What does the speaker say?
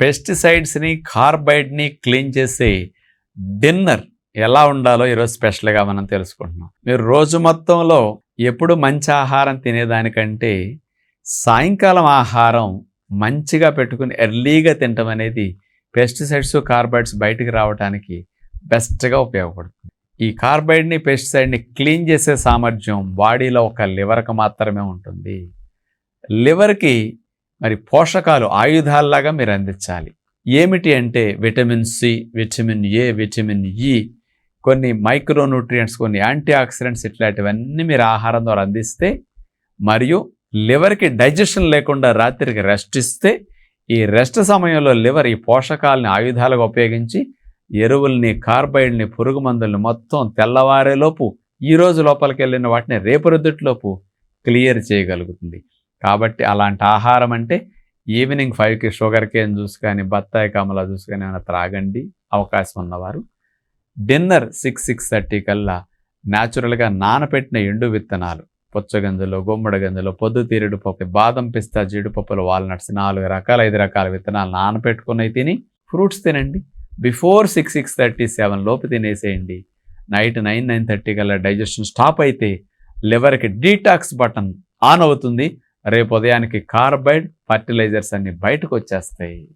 పెస్టిసైడ్స్ని కార్బైడ్ని clean చేసే dinner ఎలా ఉండాలో ఈరోజు స్పెషల్గా మనం తెలుసుకుంటున్నాం. మీరు రోజు మొత్తంలో ఎప్పుడు మంచి ఆహారం తినేదానికంటే సాయంకాలం ఆహారం మంచిగా పెట్టుకుని ఎర్లీగా తినటం అనేది పెస్టిసైడ్స్ కార్బైడ్స్ బయటికి రావడానికి బెస్ట్గా ఉపయోగపడుతుంది. ఈ కార్బైడ్ని పెస్టిసైడ్ని క్లీన్ చేసే సామర్థ్యం బాడీలో ఒక లివర్కి మాత్రమే ఉంటుంది. లివర్కి మరి పోషకాలు ఆయుధాల్లాగా మీరు అందించాలి. ఏమిటి అంటే vitamin C vitamin A vitamin E కొన్ని మైక్రోన్యూట్రియంట్స్ కొన్ని యాంటీ ఆక్సిడెంట్స్ ఇట్లాంటివన్నీ మీరు ఆహారం ద్వారా అందిస్తే మరియు లివర్కి డైజెషన్ లేకుండా రాత్రికి రెస్ట్ ఇస్తే ఈ రెస్ట్ సమయంలో లివర్ ఈ పోషకాలని ఆయుధాలుగా ఉపయోగించి ఎరువుల్ని కార్బైడ్ని పురుగు మందుల్ని మొత్తం తెల్లవారేలోపు ఈ రోజు లోపలికి వెళ్ళిన వాటిని రేపు రొద్దుట్లోపు క్లియర్ చేయగలుగుతుంది. కాబట్టి అలాంటి ఆహారం అంటే ఈవినింగ్ ఫైవ్కి షుగర్ కేన్ జ్యూస్ కానీ బత్తాయి కమల జ్యూస్ కానీ ఏమైనా త్రాగండి. అవకాశం ఉన్నవారు. డిన్నర్ సిక్స్ సిక్స్ థర్టీ కల్లా న్యాచురల్గా నానపెట్టిన ఎండు విత్తనాలు. పుచ్చగంజలు గుమ్మడి గంజలు పొద్దుతీరుడు పప్పు బాదం పిస్తా జీడిపప్పులు వాల్నట్స్ నాలుగు రకాల ఐదు రకాల విత్తనాలు నానపెట్టుకుని తిని ఫ్రూట్స్ తినండి. Before six six thirty seven లోపు తినేసేయండి. నైట్ నైన్ నైన్ థర్టీ కల్లా డైజెషన్ స్టాప్ అయితే లివర్కి డీటాక్స్ బటన్ ఆన్ అవుతుంది. రేపు ఉదయానికి కార్బైడ్ ఫర్టిలైజర్స్ అన్ని బయటకు వచ్చేస్తాయి.